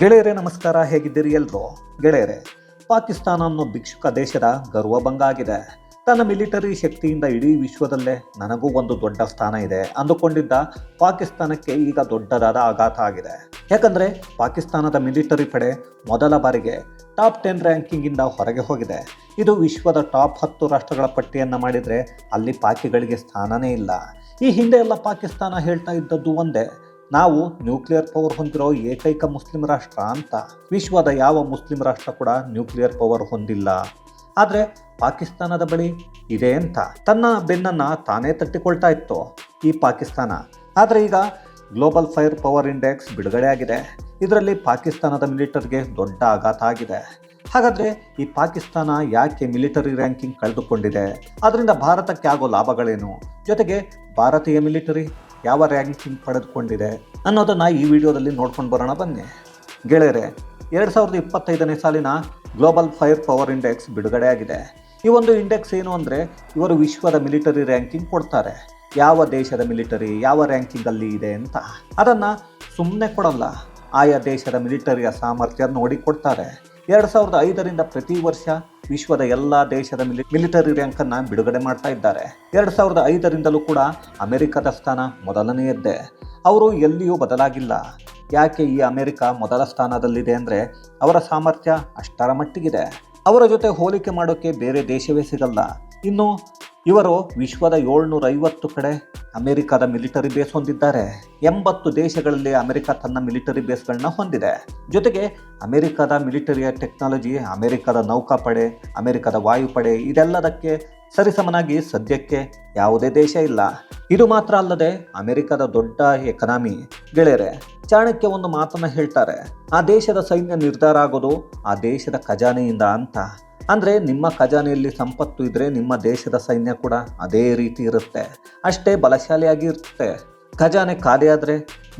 ಗೆಳೆಯರೇ, ನಮಸ್ಕಾರ. ಹೇಗಿದ್ದೀರಿ ಎಲ್ರು? ಗೆಳೆಯರೇ ಪಾಕಿಸ್ತಾನ ಅನ್ನೋ ಭಿಕ್ಷುಕ ದೇಶದ ಗರ್ವಭಂಗ ಆಗಿದೆ ತನ್ನ ಮಿಲಿಟರಿ ಶಕ್ತಿಯಿಂದ ಇಡೀ ವಿಶ್ವದಲ್ಲೇ ನನಗೂ ಒಂದು ದೊಡ್ಡ ಸ್ಥಾನ ಇದೆ ಅಂದುಕೊಂಡಿದ್ದ ಪಾಕಿಸ್ತಾನಕ್ಕೆ ಈಗ ದೊಡ್ಡದಾದ ಆಘಾತ ಆಗಿದೆ. ಯಾಕಂದ್ರೆ ಪಾಕಿಸ್ತಾನದ ಮಿಲಿಟರಿ ಪಡೆ ಮೊದಲ ಬಾರಿಗೆ ಟಾಪ್ ಟೆನ್ ರ್ಯಾಂಕಿಂಗಿಂದ ಹೊರಗೆ ಹೋಗಿದೆ. ಇದು ವಿಶ್ವದ ಟಾಪ್ ಹತ್ತು ರಾಷ್ಟ್ರಗಳ ಪಟ್ಟಿಯನ್ನು ಮಾಡಿದರೆ ಅಲ್ಲಿ ಪಾಕಿಗಳಿಗೆ ಸ್ಥಾನನೇ ಇಲ್ಲ. ಈ ಹಿಂದೆ ಎಲ್ಲ ಪಾಕಿಸ್ತಾನ ಹೇಳ್ತಾ ಇದ್ದದ್ದು ಒಂದೇ ನಾವು ನ್ಯೂಕ್ಲಿಯರ್ ಪವರ್ ಹೊಂದಿರೋ ಏಕೈಕ ಮುಸ್ಲಿಂ ರಾಷ್ಟ್ರ ಅಂತ. ವಿಶ್ವದ ಯಾವ ಮುಸ್ಲಿಂ ರಾಷ್ಟ್ರ ಕೂಡ ನ್ಯೂಕ್ಲಿಯರ್ ಪವರ್ ಹೊಂದಿಲ್ಲ. ಆದರೆ ಪಾಕಿಸ್ತಾನದ ಬಳಿ ಇದೆ ಅಂತ. ತನ್ನ ಬೆನ್ನನ್ನು ತಾನೇ ತಟ್ಟಿಕೊಳ್ತಾ ಇತ್ತು ಈ ಪಾಕಿಸ್ತಾನ. ಆದರೆ ಈಗ ಗ್ಲೋಬಲ್ ಫೈರ್ ಪವರ್ ಇಂಡೆಕ್ಸ್ ಬಿಡುಗಡೆ ಆಗಿದೆ. ಇದರಲ್ಲಿ ಪಾಕಿಸ್ತಾನದ ಮಿಲಿಟರಿಗೆ ದೊಡ್ಡ ಆಘಾತ ಆಗಿದೆ. ಹಾಗಾದರೆ ಈ ಪಾಕಿಸ್ತಾನ ಯಾಕೆ ಮಿಲಿಟರಿ ರ್ಯಾಂಕಿಂಗ್ ಕಳೆದುಕೊಂಡಿದೆ? ಅದರಿಂದ ಭಾರತಕ್ಕೆ ಆಗೋ ಲಾಭಗಳೇನು? ಜೊತೆಗೆ ಭಾರತೀಯ ಮಿಲಿಟರಿ ಯಾವ ರ್ಯಾಂಕಿಂಗ್ ಪಡೆದುಕೊಂಡಿದೆ ಅನ್ನೋದನ್ನು ಈ ವಿಡಿಯೋದಲ್ಲಿ ನೋಡ್ಕೊಂಡು ಬರೋಣ ಬನ್ನಿ. ಗೆಳೆಯರೆ, ಎರಡು ಸಾವಿರದ ಇಪ್ಪತ್ತೈದನೇ ಸಾಲಿನ ಗ್ಲೋಬಲ್ ಫೈರ್ ಪವರ್ ಇಂಡೆಕ್ಸ್ ಬಿಡುಗಡೆಯಾಗಿದೆ. ಈ ಒಂದು ಇಂಡೆಕ್ಸ್ ಏನು ಅಂದರೆ ಇವರು ವಿಶ್ವದ ಮಿಲಿಟರಿ ರ್ಯಾಂಕಿಂಗ್ ಕೊಡ್ತಾರೆ. ಯಾವ ದೇಶದ ಮಿಲಿಟರಿ ಯಾವ ರ್ಯಾಂಕಿಂಗಲ್ಲಿ ಇದೆ ಅಂತ. ಅದನ್ನು ಸುಮ್ಮನೆ ಕೊಡಲ್ಲ, ಆಯಾ ದೇಶದ ಮಿಲಿಟರಿಯ ಸಾಮರ್ಥ್ಯ ನೋಡಿ ಕೊಡ್ತಾರೆ. ಎರಡು ಸಾವಿರದ ಐದರಿಂದ ಪ್ರತಿ ವರ್ಷ ವಿಶ್ವದ ಎಲ್ಲ ದೇಶದ ಮಿಲಿ ಮಿಲಿಟರಿ ರ್ಯಾಂಕನ್ನು ಬಿಡುಗಡೆ ಮಾಡ್ತಾ ಇದ್ದಾರೆ. ಎರಡು ಸಾವಿರದ ಐದರಿಂದಲೂ ಕೂಡ ಅಮೆರಿಕದ ಸ್ಥಾನ ಮೊದಲನೆಯದ್ದೇ. ಅವರು ಎಲ್ಲಿಯೂ ಬದಲಾಗಿಲ್ಲ. ಯಾಕೆ ಈ ಅಮೆರಿಕ ಮೊದಲ ಸ್ಥಾನದಲ್ಲಿದೆ ಅಂದರೆ ಅವರ ಸಾಮರ್ಥ್ಯ ಅಷ್ಟರ ಮಟ್ಟಿಗಿದೆ. ಅವರ ಜೊತೆ ಹೋಲಿಕೆ ಮಾಡೋಕ್ಕೆ ಬೇರೆ ದೇಶವೇ ಸಿಗಲ್ಲ. ಇನ್ನು ಇವರು ವಿಶ್ವದ ಏಳ್ನೂರ ಐವತ್ತು ಕಡೆ ಅಮೆರಿಕದ ಮಿಲಿಟರಿ ಬೇಸ್ ಹೊಂದಿದ್ದಾರೆ. ಎಂಬತ್ತು ದೇಶಗಳಲ್ಲಿ ಅಮೆರಿಕ ತನ್ನ ಮಿಲಿಟರಿ ಬೇಸ್ಗಳನ್ನ ಹೊಂದಿದೆ. ಜೊತೆಗೆ ಅಮೆರಿಕದ ಮಿಲಿಟರಿಯ ಟೆಕ್ನಾಲಜಿ, ಅಮೆರಿಕದ ನೌಕಾಪಡೆ, ಅಮೆರಿಕದ ವಾಯುಪಡೆ ಇದೆಲ್ಲದಕ್ಕೆ ಸರಿಸಮನಾಗಿ ಸದ್ಯಕ್ಕೆ ಯಾವುದೇ ದೇಶ ಇಲ್ಲ. ಇದು ಮಾತ್ರ ಅಲ್ಲದೆ ಅಮೆರಿಕದ ದೊಡ್ಡ ಎಕನಾಮಿ ಗೆಳೆಯರೆ ಚಾಣಕ್ಯ ಒಂದು ಮಾತನ್ನ ಹೇಳ್ತಾರೆ, ಆ ದೇಶದ ಸೈನ್ಯ ನಿರ್ಧಾರ ಆಗೋದು ಆ ದೇಶದ ಖಜಾನೆಯಿಂದ ಅಂತ. ಅಂದರೆ ನಿಮ್ಮ ಖಜಾನೆಯಲ್ಲಿ ಸಂಪತ್ತು ಇದ್ದರೆ ನಿಮ್ಮ ದೇಶದ ಸೈನ್ಯ ಕೂಡ ಅದೇ ರೀತಿ ಇರುತ್ತೆ, ಅಷ್ಟೇ ಬಲಶಾಲಿಯಾಗಿ ಇರುತ್ತೆ ಖಜಾನೆ ಖಾಲಿ ಆದರೆ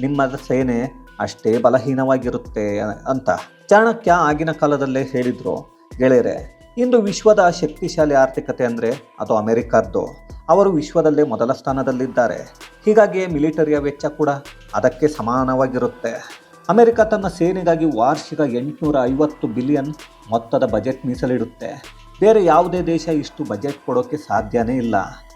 ನಿಮ್ಮ ಸೇನೆ ಅಷ್ಟೇ ಬಲಹೀನವಾಗಿರುತ್ತೆ ಅಂತ. ಚಾಣಕ್ಯ ಆಗಿನ ಕಾಲದಲ್ಲೇ ಹೇಳಿದರು, ಗೆಳೆಯರೆ ಇಂದು ವಿಶ್ವದ ಶಕ್ತಿಶಾಲಿ ಆರ್ಥಿಕತೆ ಅಂದರೆ ಅದು ಅಮೆರಿಕದ್ದು. ಅವರು ವಿಶ್ವದಲ್ಲೇ ಮೊದಲ ಸ್ಥಾನದಲ್ಲಿದ್ದಾರೆ. ಹೀಗಾಗಿ ಮಿಲಿಟರಿಯ ವೆಚ್ಚ ಕೂಡ ಅದಕ್ಕೆ ಸಮಾನವಾಗಿರುತ್ತೆ. ಅಮೆರಿಕ ತನ್ನ ಸೇನೆಗಾಗಿ ವಾರ್ಷಿಕ ಎಂಟುನೂರ ಐವತ್ತು ಬಿಲಿಯನ್ ಮೊತ್ತದ ಬಜೆಟ್ ಮೀಸಲಿಡುತ್ತೆ. ಬೇರೆ ಯಾವುದೇ ದೇಶ ಇಷ್ಟು ಬಜೆಟ್ ಕೊಡೋಕ್ಕೆ ಸಾಧ್ಯನೇ ಇಲ್ಲ.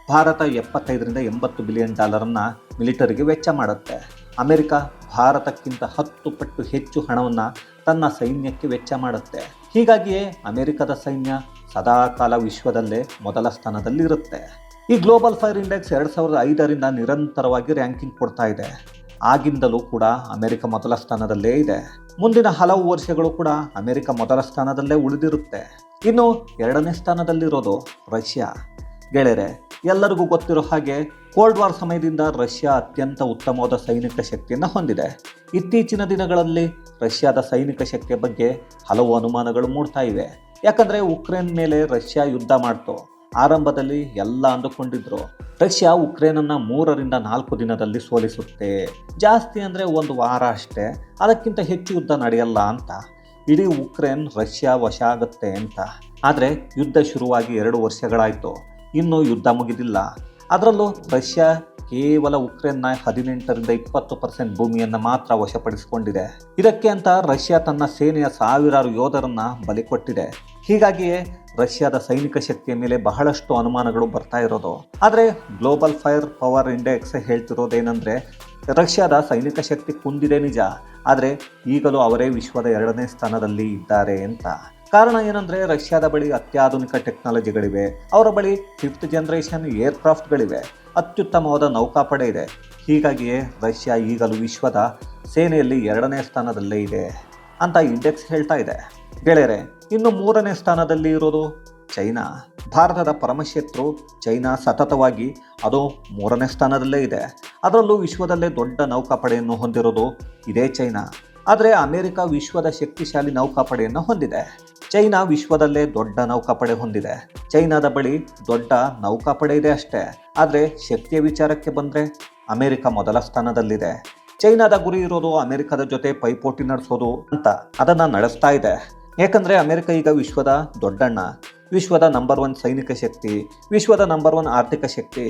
ಭಾರತ ಎಪ್ಪತ್ತೈದರಿಂದ ಎಂಬತ್ತು ಬಿಲಿಯನ್ ಡಾಲರನ್ನು ಮಿಲಿಟರಿಗೆ ವೆಚ್ಚ ಮಾಡುತ್ತೆ. ಅಮೆರಿಕ ಭಾರತಕ್ಕಿಂತ ಹತ್ತು ಪಟ್ಟು ಹೆಚ್ಚು ಹಣವನ್ನು ತನ್ನ ಸೈನ್ಯಕ್ಕೆ ವೆಚ್ಚ ಮಾಡುತ್ತೆ. ಹೀಗಾಗಿಯೇ ಅಮೆರಿಕದ ಸೈನ್ಯ ಸದಾಕಾಲ ವಿಶ್ವದಲ್ಲೇ ಮೊದಲ ಸ್ಥಾನದಲ್ಲಿರುತ್ತೆ. ಈ ಗ್ಲೋಬಲ್ ಫೈರ್ ಇಂಡೆಕ್ಸ್ ಎರಡು ಸಾವಿರದ ಐದರಿಂದ ನಿರಂತರವಾಗಿ ರ್ಯಾಂಕಿಂಗ್ ಕೊಡ್ತಾ ಇದೆ. ಆಗಿಂದಲೂ ಕೂಡ ಅಮೆರಿಕ ಮೊದಲ ಸ್ಥಾನದಲ್ಲೇ ಇದೆ. ಮುಂದಿನ ಹಲವು ವರ್ಷಗಳು ಕೂಡ ಅಮೆರಿಕ ಮೊದಲ ಸ್ಥಾನದಲ್ಲೇ ಉಳಿದಿರುತ್ತೆ. ಇನ್ನು ಎರಡನೇ ಸ್ಥಾನದಲ್ಲಿರೋದು ರಷ್ಯಾ. ಗೆಳೆಯರೆ, ಎಲ್ಲರಿಗೂ ಗೊತ್ತಿರೋ ಹಾಗೆ ಕೋಲ್ಡ್ ವಾರ್ ಸಮಯದಿಂದ ರಷ್ಯಾ ಅತ್ಯಂತ ಉತ್ತಮವಾದ ಸೈನಿಕ ಶಕ್ತಿಯನ್ನು ಹೊಂದಿದೆ. ಇತ್ತೀಚಿನ ದಿನಗಳಲ್ಲಿ ರಷ್ಯಾದ ಸೈನಿಕ ಶಕ್ತಿಯ ಬಗ್ಗೆ ಹಲವು ಅನುಮಾನಗಳು ಮೂಡ್ತಾ ಇವೆ. ಯಾಕಂದರೆ ಉಕ್ರೇನ್ ಮೇಲೆ ರಷ್ಯಾ ಯುದ್ಧ ಮಾಡ್ತು. ಆರಂಭದಲ್ಲಿ ಎಲ್ಲ ಅಂದುಕೊಂಡಿದ್ರು. ರಷ್ಯಾ ಉಕ್ರೇನನ್ನು ಮೂರರಿಂದ ನಾಲ್ಕು ದಿನದಲ್ಲಿ ಸೋಲಿಸುತ್ತೆ. ಜಾಸ್ತಿ ಅಂದರೆ ಒಂದು ವಾರ ಅಷ್ಟೇ. ಅದಕ್ಕಿಂತ ಹೆಚ್ಚು ಯುದ್ಧ ನಡೆಯಲ್ಲ ಅಂತ. ಇಡೀ ಉಕ್ರೇನ್ ರಷ್ಯಾ ವಶ ಆಗುತ್ತೆ ಅಂತ. ಆದರೆ ಯುದ್ಧ ಶುರುವಾಗಿ ಎರಡು ವರ್ಷಗಳಾಯಿತು. ಇನ್ನೂ ಯುದ್ಧ ಮುಗಿದಿಲ್ಲ. ಅದರಲ್ಲೂ ರಷ್ಯಾ ಕೇವಲ ಉಕ್ರೇನ್ನ ಹದಿನೆಂಟರಿಂದ ಇಪ್ಪತ್ತು ಪರ್ಸೆಂಟ್ ಭೂಮಿಯನ್ನು ಮಾತ್ರ ವಶಪಡಿಸಿಕೊಂಡಿದೆ. ಇದಕ್ಕೆ ಅಂತ ರಷ್ಯಾ ತನ್ನ ಸೇನೆಯ ಸಾವಿರಾರು ಯೋಧರನ್ನ ಬಲಿ ಕೊಟ್ಟಿದೆ. ಹೀಗಾಗಿಯೇ ರಷ್ಯಾದ ಸೈನಿಕ ಶಕ್ತಿಯ ಮೇಲೆ ಬಹಳಷ್ಟು ಅನುಮಾನಗಳು ಬರ್ತಾ ಇರೋದು. ಆದರೆ ಗ್ಲೋಬಲ್ ಫೈರ್ ಪವರ್ ಇಂಡೆಕ್ಸ್ ಹೇಳ್ತಿರೋದೇನೆಂದರೆ, ರಷ್ಯಾದ ಸೈನಿಕ ಶಕ್ತಿ ಕುಂದಿದೆ ನಿಜ. ಆದರೆ ಈಗಲೂ ಅವರೇ ವಿಶ್ವದ ಎರಡನೇ ಸ್ಥಾನದಲ್ಲಿ ಇದ್ದಾರೆ ಅಂತ. ಕಾರಣ ಏನಂದರೆ ರಷ್ಯಾದ ಬಳಿ ಅತ್ಯಾಧುನಿಕ ಟೆಕ್ನಾಲಜಿಗಳಿವೆ. ಅವರ ಬಳಿ ಫಿಫ್ತ್ ಜನರೇಷನ್ ಏರ್ಕ್ರಾಫ್ಟ್ಗಳಿವೆ ಅತ್ಯುತ್ತಮವಾದ ನೌಕಾಪಡೆ ಇದೆ. ಹೀಗಾಗಿಯೇ ರಷ್ಯಾ ಈಗಲೂ ವಿಶ್ವದ ಸೇನೆಯಲ್ಲಿ ಎರಡನೇ ಸ್ಥಾನದಲ್ಲೇ ಇದೆ ಅಂತ ಇಂಡೆಕ್ಸ್ ಹೇಳ್ತಾ ಇದೆ. ಗೆಳೆಯರೆ, ಇನ್ನು ಮೂರನೇ ಸ್ಥಾನದಲ್ಲಿ ಇರೋದು ಚೈನಾ. ಭಾರತದ ಪರಮಶತ್ರು ಚೈನಾ ಸತತವಾಗಿ ಅದು ಮೂರನೇ ಸ್ಥಾನದಲ್ಲೇ ಇದೆ. ಅದರಲ್ಲೂ ವಿಶ್ವದಲ್ಲೇ ದೊಡ್ಡ ನೌಕಾಪಡೆಯನ್ನು ಹೊಂದಿರೋದು ಇದೇ ಚೈನಾ. ಆದರೆ ಅಮೆರಿಕ ವಿಶ್ವದ ಶಕ್ತಿಶಾಲಿ ನೌಕಾಪಡೆಯನ್ನು ಹೊಂದಿದೆ. ಚೈನಾ ವಿಶ್ವದಲ್ಲೇ ದೊಡ್ಡ ನೌಕಾಪಡೆ ಹೊಂದಿದೆ. ಚೈನಾದ ಬಳಿ ದೊಡ್ಡ ನೌಕಾಪಡೆ ಇದೆ ಅಷ್ಟೇ. ಆದರೆ ಶಕ್ತಿಯ ವಿಚಾರಕ್ಕೆ ಬಂದರೆ ಅಮೆರಿಕ ಮೊದಲ ಸ್ಥಾನದಲ್ಲಿದೆ. ಚೈನಾದ ಗುರಿ ಇರೋದು ಅಮೆರಿಕದ ಜೊತೆ ಪೈಪೋಟಿ ನಡೆಸೋದು ಅಂತ ಅದನ್ನು ನಡೆಸ್ತಾ ಇದೆ. ಯಾಕಂದರೆ ಅಮೆರಿಕ ಈಗ ವಿಶ್ವದ ದೊಡ್ಡಣ್ಣ. ವಿಶ್ವದ ನಂಬರ್ ಒನ್ ಸೈನಿಕ ಶಕ್ತಿ, ವಿಶ್ವದ ನಂಬರ್ ಒನ್ ಆರ್ಥಿಕ ಶಕ್ತಿ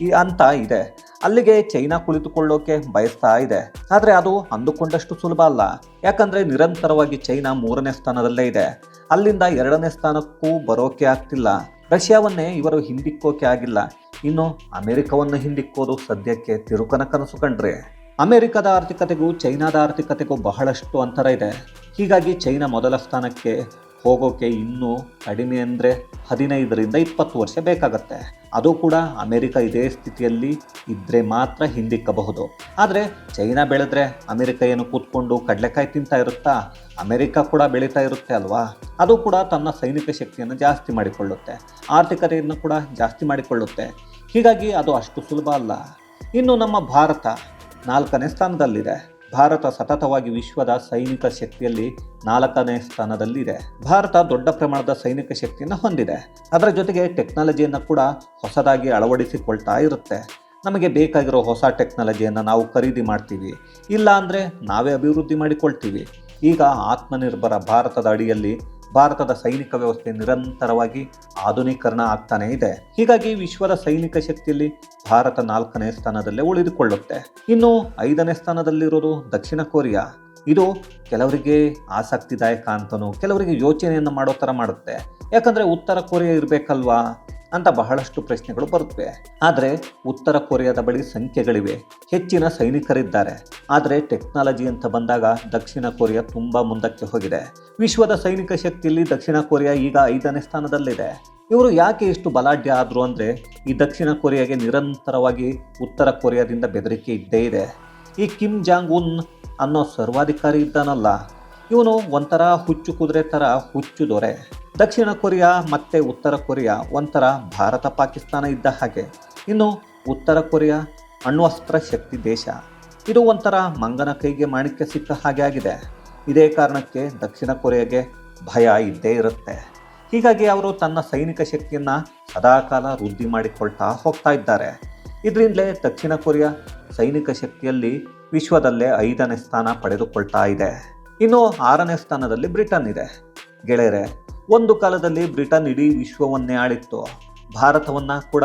ಈ ಅಂತ ಇದೆ. ಅಲ್ಲಿಗೆ ಚೈನಾ ಕುಳಿತುಕೊಳ್ಳೋಕೆ ಬಯಸ್ತಾ ಇದೆ. ಆದರೆ ಅದು ಅಂದುಕೊಂಡಷ್ಟು ಸುಲಭ ಅಲ್ಲ. ಯಾಕಂದರೆ ನಿರಂತರವಾಗಿ ಚೈನಾ ಮೂರನೇ ಸ್ಥಾನದಲ್ಲೇ ಇದೆ. ಅಲ್ಲಿಂದ ಎರಡನೇ ಸ್ಥಾನಕ್ಕೂ ಬರೋಕೆ ಆಗ್ತಿಲ್ಲ. ರಷ್ಯಾವನ್ನೇ ಇವರು ಹಿಂದಿಕ್ಕೋಕೆ ಆಗಿಲ್ಲ. ಇನ್ನು ಅಮೆರಿಕವನ್ನು ಹಿಂದಿಕ್ಕೋದು ಸದ್ಯಕ್ಕೆ ತಿರುಕನ ಕನಸು ಕಂಡ್ರೆ. ಅಮೆರಿಕದ ಆರ್ಥಿಕತೆಗೂ ಚೈನಾದ ಆರ್ಥಿಕತೆಗೂ ಬಹಳಷ್ಟು ಅಂತರ ಇದೆ. ಹೀಗಾಗಿ ಚೈನಾ ಮೊದಲ ಸ್ಥಾನಕ್ಕೆ ಹೋಗೋಕೆ ಇನ್ನೂ ಕಡಿಮೆ ಅಂದರೆ ಹದಿನೈದರಿಂದ ಇಪ್ಪತ್ತು ವರ್ಷ ಬೇಕಾಗತ್ತೆ. ಅದು ಕೂಡ ಅಮೆರಿಕ ಇದೇ ಸ್ಥಿತಿಯಲ್ಲಿ ಇದ್ದರೆ ಮಾತ್ರ ಹಿಂದಿಕ್ಕಬಹುದು. ಆದರೆ ಚೈನಾ ಬೆಳೆದ್ರೆ ಅಮೆರಿಕ ಏನು ಕೂತ್ಕೊಂಡು ಕಡಲೆಕಾಯಿ ತಿಂತಾ ಇರುತ್ತಾ? ಅಮೆರಿಕ ಕೂಡ ಬೆಳೀತಾ ಇರುತ್ತೆ ಅಲ್ವಾ? ಅದು ಕೂಡ ತನ್ನ ಸೈನಿಕ ಶಕ್ತಿಯನ್ನು ಜಾಸ್ತಿ ಮಾಡಿಕೊಳ್ಳುತ್ತೆ. ಆರ್ಥಿಕತೆಯನ್ನು ಕೂಡ ಜಾಸ್ತಿ ಮಾಡಿಕೊಳ್ಳುತ್ತೆ. ಹೀಗಾಗಿ ಅದು ಅಷ್ಟು ಸುಲಭ ಅಲ್ಲ. ಇನ್ನು ನಮ್ಮ ಭಾರತ ನಾಲ್ಕನೇ ಸ್ಥಾನದಲ್ಲಿದೆ. ಭಾರತ ಸತತವಾಗಿ ವಿಶ್ವದ ಸೈನಿಕ ಶಕ್ತಿಯಲ್ಲಿ ನಾಲ್ಕನೇ ಸ್ಥಾನದಲ್ಲಿದೆ. ಭಾರತ ದೊಡ್ಡ ಪ್ರಮಾಣದ ಸೈನಿಕ ಶಕ್ತಿಯನ್ನು ಹೊಂದಿದೆ. ಅದರ ಜೊತೆಗೆ ಟೆಕ್ನಾಲಜಿಯನ್ನು ಕೂಡ ಹೊಸದಾಗಿ ಅಳವಡಿಸಿಕೊಳ್ತಾ ಇರುತ್ತೆ. ನಮಗೆ ಬೇಕಾಗಿರೋ ಹೊಸ ಟೆಕ್ನಾಲಜಿಯನ್ನು ನಾವು ಖರೀದಿ ಮಾಡ್ತೀವಿ. ಇಲ್ಲ ಅಂದರೆ ನಾವೇ ಅಭಿವೃದ್ಧಿ ಮಾಡಿಕೊಳ್ತೀವಿ. ಈಗ ಆತ್ಮನಿರ್ಭರ ಭಾರತದ ಅಡಿಯಲ್ಲಿ ಭಾರತದ ಸೈನಿಕ ವ್ಯವಸ್ಥೆ ನಿರಂತರವಾಗಿ ಆಧುನೀಕರಣ ಆಗ್ತಾನೇ ಇದೆ. ಹೀಗಾಗಿ ವಿಶ್ವದ ಸೈನಿಕ ಶಕ್ತಿಯಲ್ಲಿ ಭಾರತ ನಾಲ್ಕನೇ ಸ್ಥಾನದಲ್ಲೇ ಉಳಿದುಕೊಳ್ಳುತ್ತೆ. ಇನ್ನು ಐದನೇ ಸ್ಥಾನದಲ್ಲಿರೋದು ದಕ್ಷಿಣ ಕೊರಿಯಾ. ಇದು ಕೆಲವರಿಗೆ ಆಸಕ್ತಿದಾಯಕ ಅಂತನೂ, ಕೆಲವರಿಗೆ ಯೋಚನೆಯನ್ನು ಮಾಡೋ ಥರ ಮಾಡುತ್ತೆ. ಯಾಕಂದರೆ ಉತ್ತರ ಕೊರಿಯಾ ಇರಬೇಕಲ್ವಾ? ಅಂತ ಬಹಳಷ್ಟು ಪ್ರಶ್ನೆಗಳು ಬರುತ್ತವೆ. ಆದರೆ ಉತ್ತರ ಕೊರಿಯಾದ ಬಳಿ ಸಂಖ್ಯೆಗಳಿವೆ. ಹೆಚ್ಚಿನ ಸೈನಿಕರಿದ್ದಾರೆ. ಆದರೆ ಟೆಕ್ನಾಲಜಿ ಅಂತ ಬಂದಾಗ ದಕ್ಷಿಣ ಕೊರಿಯಾ ತುಂಬ ಮುಂದಕ್ಕೆ ಹೋಗಿದೆ. ವಿಶ್ವದ ಸೈನಿಕ ಶಕ್ತಿಯಲ್ಲಿ ದಕ್ಷಿಣ ಕೊರಿಯಾ ಈಗ ಐದನೇ ಸ್ಥಾನದಲ್ಲಿದೆ. ಇವರು ಯಾಕೆ ಇಷ್ಟು ಬಲಾಢ್ಯ ಆದರು ಅಂದರೆ ಈ ದಕ್ಷಿಣ ಕೊರಿಯಾಗೆ ನಿರಂತರವಾಗಿ ಉತ್ತರ ಕೊರಿಯಾದಿಂದ ಬೆದರಿಕೆ ಇದ್ದೇ ಇದೆ. ಈ ಕಿಮ್ ಜಾಂಗ್ ಉನ್ ಅನ್ನೋ ಸರ್ವಾಧಿಕಾರಿ ಇದ್ದಾನಲ್ಲ. ಇವನು ಒಂಥರ ಹುಚ್ಚು ಕುದುರೆ ಥರ ಹುಚ್ಚು ದೊರೆ. ದಕ್ಷಿಣ ಕೊರಿಯಾ ಮತ್ತು ಉತ್ತರ ಕೊರಿಯಾ, ಒಂಥರ ಭಾರತ ಪಾಕಿಸ್ತಾನ ಇದ್ದ ಹಾಗೆ. ಇನ್ನು ಉತ್ತರ ಕೊರಿಯಾ, ಅಣ್ವಸ್ತ್ರ ಶಕ್ತಿ ದೇಶ. ಇದು ಒಂಥರ ಮಂಗನ ಕೈಗೆ ಮಾಣಿಕ್ಯ ಸಿಕ್ಕ ಹಾಗೆ ಆಗಿದೆ. ಇದೇ ಕಾರಣಕ್ಕೆ ದಕ್ಷಿಣ ಕೊರಿಯಾಗೆ ಭಯ ಇದ್ದೇ ಇರುತ್ತೆ. ಹೀಗಾಗಿ ಅವರು ತನ್ನ ಸೈನಿಕ ಶಕ್ತಿಯನ್ನು ಸದಾಕಾಲ ವೃದ್ಧಿ ಮಾಡಿಕೊಳ್ತಾ ಹೋಗ್ತಾ ಇದ್ದಾರೆ. ಇದರಿಂದಲೇ ದಕ್ಷಿಣ ಕೊರಿಯಾ ಸೈನಿಕ ಶಕ್ತಿಯಲ್ಲಿ ವಿಶ್ವದಲ್ಲೇ ಐದನೇ ಸ್ಥಾನ ಪಡೆದುಕೊಳ್ತಾ ಇದೆ. ಇನ್ನು ಆರನೇ ಸ್ಥಾನದಲ್ಲಿ ಬ್ರಿಟನ್ ಇದೆ. ಗೆಳೆಯರೆ ಒಂದು ಕಾಲದಲ್ಲಿ ಬ್ರಿಟನ್ ಇಡೀ ವಿಶ್ವವನ್ನೇ ಆಳಿತ್ತು. ಭಾರತವನ್ನು ಕೂಡ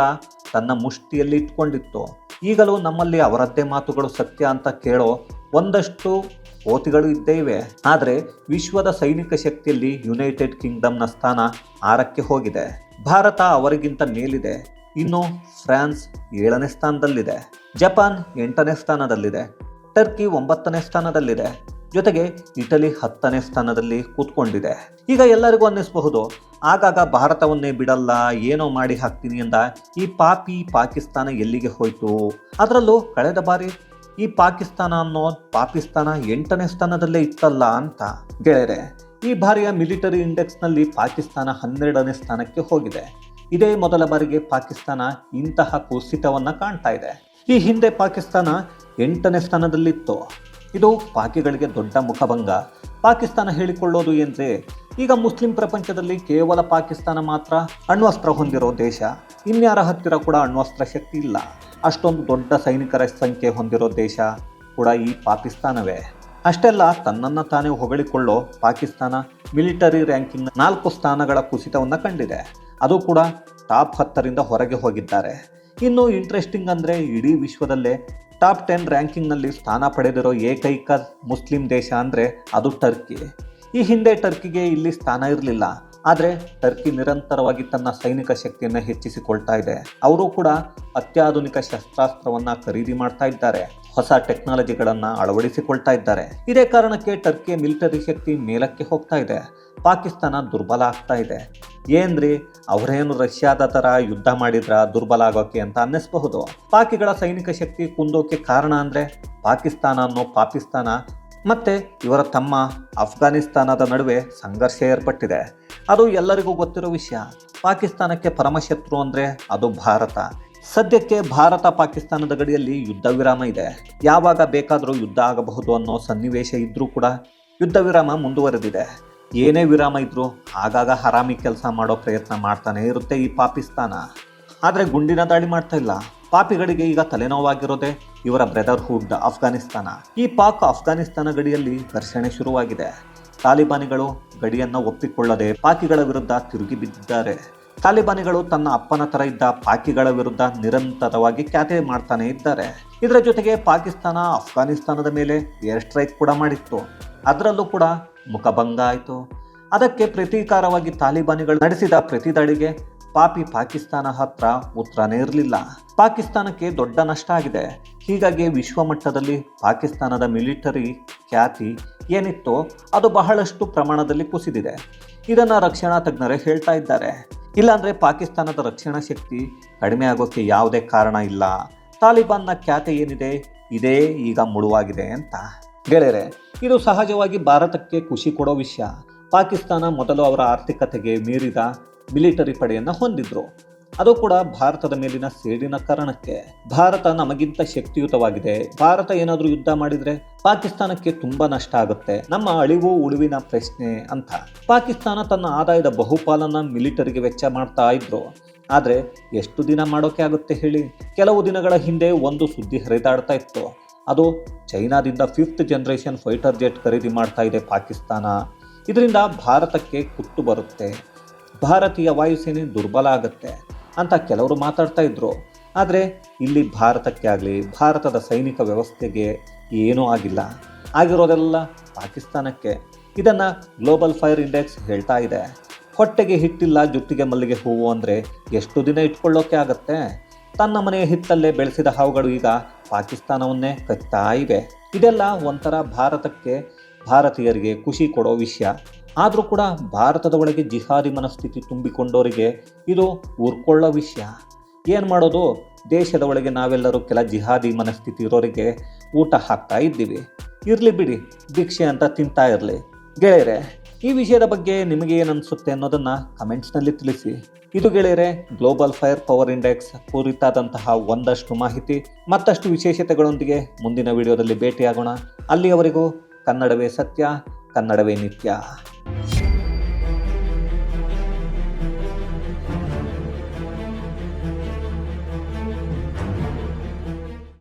ತನ್ನ ಮುಷ್ಟಿಯಲ್ಲಿ ಇಟ್ಕೊಂಡಿತ್ತು. ಈಗಲೂ ನಮ್ಮಲ್ಲಿ ಅವರದ್ದೇ ಮಾತುಗಳು ಸತ್ಯ ಅಂತ ಕೇಳೋ ಒಂದಷ್ಟು ಓತಿಗಳು ಇದ್ದೇ ಇವೆ. ಆದರೆ ವಿಶ್ವದ ಸೈನಿಕ ಶಕ್ತಿಯಲ್ಲಿ ಯುನೈಟೆಡ್ ಕಿಂಗ್ಡಮ್ನ ಸ್ಥಾನ ಆರಕ್ಕೆ ಹೋಗಿದೆ. ಭಾರತ ಅವರಿಗಿಂತ ಮೇಲಿದೆ. ಇನ್ನು ಫ್ರಾನ್ಸ್ ಏಳನೇ ಸ್ಥಾನದಲ್ಲಿದೆ. ಜಪಾನ್ ಎಂಟನೇ ಸ್ಥಾನದಲ್ಲಿದೆ. ಟರ್ಕಿ ಒಂಬತ್ತನೇ ಸ್ಥಾನದಲ್ಲಿದೆ. ಜೊತೆಗೆ ಇಟಲಿ ಹತ್ತನೇ ಸ್ಥಾನದಲ್ಲಿ ಕೂತ್ಕೊಂಡಿದೆ. ಈಗ ಎಲ್ಲರಿಗೂ ಅನ್ನಿಸಬಹುದು, ಆಗಾಗ ಭಾರತವನ್ನೇ ಬಿಡಲ್ಲ, ಏನೋ ಮಾಡಿ ಹಾಕ್ತೀನಿ ಎಂದ ಈ ಪಾಪಿ ಪಾಕಿಸ್ತಾನ ಎಲ್ಲಿಗೆ ಹೋಯ್ತು? ಅದರಲ್ಲೂ ಕಳೆದ ಬಾರಿ ಈ ಪಾಕಿಸ್ತಾನ ಅನ್ನೋ ಪಾಕಿಸ್ತಾನ ಎಂಟನೇ ಸ್ಥಾನದಲ್ಲೇ ಇತ್ತಲ್ಲ ಅಂತ ಗೆಳೆಯರೆ, ಈ ಬಾರಿಯ ಮಿಲಿಟರಿ ಇಂಡೆಕ್ಸ್ನಲ್ಲಿ ಪಾಕಿಸ್ತಾನ ಹನ್ನೆರಡನೇ ಸ್ಥಾನಕ್ಕೆ ಹೋಗಿದೆ. ಇದೇ ಮೊದಲ ಬಾರಿಗೆ ಪಾಕಿಸ್ತಾನ ಇಂತಹ ಕುಸಿತವನ್ನು ಕಾಣ್ತಾ ಇದೆ. ಈ ಹಿಂದೆ ಪಾಕಿಸ್ತಾನ ಎಂಟನೇ ಸ್ಥಾನದಲ್ಲಿತ್ತು. ಇದು ಪಾಕಿಗಳಿಗೆ ದೊಡ್ಡ ಮುಖಭಂಗ. ಪಾಕಿಸ್ತಾನ ಹೇಳಿಕೊಳ್ಳೋದು ಎಂದ್ರೆ ಈಗ ಮುಸ್ಲಿಂ ಪ್ರಪಂಚದಲ್ಲಿ ಕೇವಲ ಪಾಕಿಸ್ತಾನ ಮಾತ್ರ ಅಣ್ವಸ್ತ್ರ ಹೊಂದಿರೋ ದೇಶ. ಇನ್ಯಾರ ಹತ್ತಿರ ಕೂಡ ಅಣ್ವಸ್ತ್ರ ಶಕ್ತಿ ಇಲ್ಲ. ಅಷ್ಟೊಂದು ದೊಡ್ಡ ಸೈನಿಕರ ಸಂಖ್ಯೆ ಹೊಂದಿರೋ ದೇಶ ಕೂಡ ಈ ಪಾಕಿಸ್ತಾನವೇ. ಅಷ್ಟೆಲ್ಲ ತನ್ನನ್ನು ತಾನೇ ಹೊಗಳಿಕೊಳ್ಳೋ ಪಾಕಿಸ್ತಾನ ಮಿಲಿಟರಿ ರ್ಯಾಂಕಿಂಗ್ ನಾಲ್ಕು ಸ್ಥಾನಗಳ ಕುಸಿತವನ್ನು ಕಂಡಿದೆ. ಅದು ಕೂಡ ಟಾಪ್ ಹತ್ತರಿಂದ ಹೊರಗೆ ಹೋಗಿದ್ದಾರೆ. ಇನ್ನು ಇಂಟ್ರೆಸ್ಟಿಂಗ್ ಅಂದರೆ ಇಡೀ ವಿಶ್ವದಲ್ಲೇ ಟಾಪ್ ಟೆನ್ ರ್ಯಾಂಕಿಂಗ್ನಲ್ಲಿ ಸ್ಥಾನ ಪಡೆದಿರೋ ಏಕೈಕ ಮುಸ್ಲಿಂ ದೇಶ ಅಂದರೆ ಅದು ಟರ್ಕಿ. ಈ ಹಿಂದೆ ಟರ್ಕಿಗೆ ಇಲ್ಲಿ ಸ್ಥಾನ ಇರಲಿಲ್ಲ. ಆದರೆ ಟರ್ಕಿ ನಿರಂತರವಾಗಿ ತನ್ನ ಸೈನಿಕ ಶಕ್ತಿಯನ್ನು ಹೆಚ್ಚಿಸಿಕೊಳ್ತಾ ಇದೆ. ಅವರು ಕೂಡ ಅತ್ಯಾಧುನಿಕ ಶಸ್ತ್ರಾಸ್ತ್ರವನ್ನು ಖರೀದಿ ಮಾಡ್ತಾ ಇದ್ದಾರೆ. ಹೊಸ ಟೆಕ್ನಾಲಜಿಗಳನ್ನು ಅಳವಡಿಸಿಕೊಳ್ತಾ ಇದ್ದಾರೆ. ಇದೇ ಕಾರಣಕ್ಕೆ ಟರ್ಕಿಯ ಮಿಲಿಟರಿ ಶಕ್ತಿ ಮೇಲಕ್ಕೆ ಹೋಗ್ತಾ ಇದೆ. ಪಾಕಿಸ್ತಾನ ದುರ್ಬಲ ಆಗ್ತಾ ಇದೆ. ಏನ್ರಿ ಅವರೇನು ರಷ್ಯಾದ ಥರ ಯುದ್ಧ ಮಾಡಿದ್ರ ದುರ್ಬಲ ಆಗೋಕೆ ಅಂತ ಅನ್ನಿಸ್ಬಹುದು. ಪಾಕಿಗಳ ಸೈನಿಕ ಶಕ್ತಿ ಕುಂದೋಕೆ ಕಾರಣ ಅಂದರೆ ಪಾಕಿಸ್ತಾನ ಅನ್ನೋ ಪಾಕಿಸ್ತಾನ ಮತ್ತೆ ಇವರ ತಮ್ಮ ಅಫ್ಘಾನಿಸ್ತಾನದ ನಡುವೆ ಸಂಘರ್ಷ ಏರ್ಪಟ್ಟಿದೆ. ಅದು ಎಲ್ಲರಿಗೂ ಗೊತ್ತಿರೋ ವಿಷಯ. ಪಾಕಿಸ್ತಾನಕ್ಕೆ ಪರಮಶತ್ರು ಅಂದರೆ ಅದು ಭಾರತ. ಸದ್ಯಕ್ಕೆ ಭಾರತ ಪಾಕಿಸ್ತಾನದ ಗಡಿಯಲ್ಲಿ ಯುದ್ಧ ವಿರಾಮ ಇದೆ. ಯಾವಾಗ ಬೇಕಾದರೂ ಯುದ್ಧ ಆಗಬಹುದು ಅನ್ನೋ ಸನ್ನಿವೇಶ ಇದ್ರೂ ಕೂಡ ಯುದ್ಧ ವಿರಾಮ ಮುಂದುವರೆದಿದೆ. ಏನೇ ವಿರಾಮ ಇದ್ರೂ ಆಗಾಗ ಹರಾಮಿ ಕೆಲಸ ಮಾಡೋ ಪ್ರಯತ್ನ ಮಾಡ್ತಾನೆ ಇರುತ್ತೆ ಈ ಪಾಕಿಸ್ತಾನ ಆದರೆ ಗುಂಡಿನ ದಾಳಿ ಮಾಡ್ತಾ ಇಲ್ಲ. ಪಾಪಿಗಳಿಗೆ ಈಗ ತಲೆನೋವಾಗಿರೋದೇ ಇವರ ಬ್ರದರ್ಹುಡ್ ಅಫ್ಘಾನಿಸ್ತಾನ. ಈ ಪಾಕ್ ಅಫ್ಘಾನಿಸ್ತಾನ ಗಡಿಯಲ್ಲಿ ಘರ್ಷಣೆ ಶುರುವಾಗಿದೆ. ತಾಲಿಬಾನಿಗಳು ಗಡಿಯನ್ನು ಒಪ್ಪಿಕೊಳ್ಳದೆ ಪಾಕಿಗಳ ವಿರುದ್ಧ ತಿರುಗಿ ಬಿದ್ದಿದ್ದಾರೆ. ತಾಲಿಬಾನಿಗಳು ತನ್ನ ಅಪ್ಪನ ತರ ಇದ್ದ ಪಾಕಿಗಳ ವಿರುದ್ಧ ನಿರಂತರವಾಗಿ ಖ್ಯಾತೆ ಮಾಡ್ತಾನೆ ಇದ್ದಾರೆ. ಇದರ ಜೊತೆಗೆ ಪಾಕಿಸ್ತಾನ ಅಫ್ಘಾನಿಸ್ತಾನದ ಮೇಲೆ ಏರ್ ಸ್ಟ್ರೈಕ್ ಕೂಡ ಮಾಡಿತ್ತು. ಅದರಲ್ಲೂ ಕೂಡ ಮುಖಭಂಗ ಆಯಿತು. ಅದಕ್ಕೆ ಪ್ರತೀಕಾರವಾಗಿ ತಾಲಿಬಾನಿಗಳು ನಡೆಸಿದ ಪ್ರತಿದಾಳಿಗೆ ಪಾಪಿ ಪಾಕಿಸ್ತಾನ ಹತ್ರ ಉತ್ತರನೇ ಇರಲಿಲ್ಲ. ಪಾಕಿಸ್ತಾನಕ್ಕೆ ದೊಡ್ಡ ನಷ್ಟ ಆಗಿದೆ. ಹೀಗಾಗಿ ವಿಶ್ವಮಟ್ಟದಲ್ಲಿ ಪಾಕಿಸ್ತಾನದ ಮಿಲಿಟರಿ ಖ್ಯಾತಿ ಏನಿತ್ತೋ ಅದು ಬಹಳಷ್ಟು ಪ್ರಮಾಣದಲ್ಲಿ ಕುಸಿದಿದೆ. ಇದನ್ನು ರಕ್ಷಣಾ ತಜ್ಞರೇ ಹೇಳ್ತಾ ಇದ್ದಾರೆ. ಇಲ್ಲಾಂದರೆ ಪಾಕಿಸ್ತಾನದ ರಕ್ಷಣಾ ಶಕ್ತಿ ಕಡಿಮೆ ಆಗೋಕ್ಕೆ ಯಾವುದೇ ಕಾರಣ ಇಲ್ಲ. ತಾಲಿಬಾನ್ನ ಖ್ಯಾತಿ ಏನಿದೆ? ಇದೇ ಈಗ ಮುಳುವಾಗಿದೆ ಅಂತ. ಗೆಳೆಯರೆ, ಇದು ಸಹಜವಾಗಿ ಭಾರತಕ್ಕೆ ಖುಷಿ ಕೊಡೋ ವಿಷಯ. ಪಾಕಿಸ್ತಾನ ಮೊದಲು ಅವರ ಆರ್ಥಿಕತೆಗೆ ಮೀರಿದ ಮಿಲಿಟರಿ ಪಡೆಯನ್ನು ಹೊಂದಿದ್ರು. ಅದು ಕೂಡ ಭಾರತದ ಮೇಲಿನ ಸೇಡಿನ ಕಾರಣಕ್ಕೆ. ಭಾರತ ನಮಗಿಂತ ಶಕ್ತಿಯುತವಾಗಿದೆ. ಭಾರತ ಏನಾದರೂ ಯುದ್ಧ ಮಾಡಿದ್ರೆ ಪಾಕಿಸ್ತಾನಕ್ಕೆ ತುಂಬಾ ನಷ್ಟ ಆಗುತ್ತೆ. ನಮ್ಮ ಅಳಿವು, ಉಳಿವಿನ ಪ್ರಶ್ನೆ ಅಂತ. ಪಾಕಿಸ್ತಾನ ತನ್ನ ಆದಾಯದ ಬಹುಪಾಲನ್ನ ಮಿಲಿಟರಿಗೆ ವೆಚ್ಚ ಮಾಡ್ತಾ ಇದ್ರು. ಆದರೆ ಎಷ್ಟು ದಿನ ಮಾಡೋಕೆ ಆಗುತ್ತೆ ಹೇಳಿ? ಕೆಲವು ದಿನಗಳ ಹಿಂದೆ ಒಂದು ಸುದ್ದಿ ಹರಿದಾಡ್ತಾ ಇತ್ತು. ಅದು ಚೈನಾದಿಂದ ಫಿಫ್ತ್ ಜನರೇಷನ್ ಫೈಟರ್ ಜೆಟ್ ಖರೀದಿ ಮಾಡ್ತಾ ಇದೆ ಪಾಕಿಸ್ತಾನ. ಇದರಿಂದ ಭಾರತಕ್ಕೆ ಕುತ್ತು ಬರುತ್ತೆ. ಭಾರತೀಯ ವಾಯುಸೇನೆ ದುರ್ಬಲ ಆಗುತ್ತೆ ಅಂತ ಕೆಲವರು ಮಾತಾಡ್ತಾ ಇದ್ರು. ಆದರೆ ಇಲ್ಲಿ ಭಾರತಕ್ಕೆ ಆಗಲಿ, ಭಾರತದ ಸೈನಿಕ ವ್ಯವಸ್ಥೆಗೆ ಏನೂ ಆಗಿಲ್ಲ. ಆಗಿರೋದೆಲ್ಲ ಪಾಕಿಸ್ತಾನಕ್ಕೆ. ಇದನ್ನು ಗ್ಲೋಬಲ್ ಫೈರ್ ಇಂಡೆಕ್ಸ್ ಹೇಳ್ತಾ ಇದೆ. ಹೊಟ್ಟೆಗೆ ಹಿಟ್ಟಿಲ್ಲ ಜುಟ್ಟಿಗೆ ಮಲ್ಲಿಗೆ ಹೂವು ಅಂದರೆ ಎಷ್ಟು ದಿನ ಇಟ್ಕೊಳ್ಳೋಕೆ ಆಗತ್ತೆ? ತನ್ನ ಮನೆಯ ಹಿತ್ತಲ್ಲೇ ಬೆಳೆಸಿದ ಹಾವುಗಳು ಈಗ ಪಾಕಿಸ್ತಾನವನ್ನೇ ಕಚ್ತಾ ಇವೆ. ಇದೆಲ್ಲ ಒಂಥರ ಭಾರತಕ್ಕೆ, ಭಾರತೀಯರಿಗೆ ಖುಷಿ ಕೊಡೋ ವಿಷಯ. ಆದರೂ ಕೂಡ ಭಾರತದ ಒಳಗೆ ಜಿಹಾದಿ ಮನಸ್ಥಿತಿ ತುಂಬಿಕೊಂಡವರಿಗೆ ಇದು ಉರ್ಕೊಳ್ಳೋ ವಿಷಯ. ಏನು ಮಾಡೋದು? ದೇಶದ ಒಳಗೆ ನಾವೆಲ್ಲರೂ ಕೆಲ ಜಿಹಾದಿ ಮನಸ್ಥಿತಿ ಇರೋರಿಗೆ ಊಟ ಹಾಕ್ತಾ ಇದ್ದೀವಿ. ಇರಲಿ ಬಿಡಿ, ಭಿಕ್ಷೆ ಅಂತ ತಿಂತಾ ಇರಲಿ. ಗೆಳೆಯರೆ ಈ ವಿಷಯದ ಬಗ್ಗೆ ನಿಮಗೆ ಏನು ಅನಿಸುತ್ತೆ ಅನ್ನೋದನ್ನು ಕಮೆಂಟ್ಸ್ನಲ್ಲಿ ತಿಳಿಸಿ. ಇದು ಗೆಳೆಯರೆ ಗ್ಲೋಬಲ್ ಫೈರ್ ಪವರ್ ಇಂಡೆಕ್ಸ್ ಕುರಿತಾದಂತಹ ಒಂದಷ್ಟು ಮಾಹಿತಿ, ಮತ್ತಷ್ಟು ವಿಶೇಷತೆಗಳೊಂದಿಗೆ ಮುಂದಿನ ವಿಡಿಯೋದಲ್ಲಿ ಭೇಟಿಯಾಗೋಣ. ಅಲ್ಲಿಯವರೆಗೂ ಕನ್ನಡವೇ ಸತ್ಯ, ಕನ್ನಡವೇ ನಿತ್ಯ.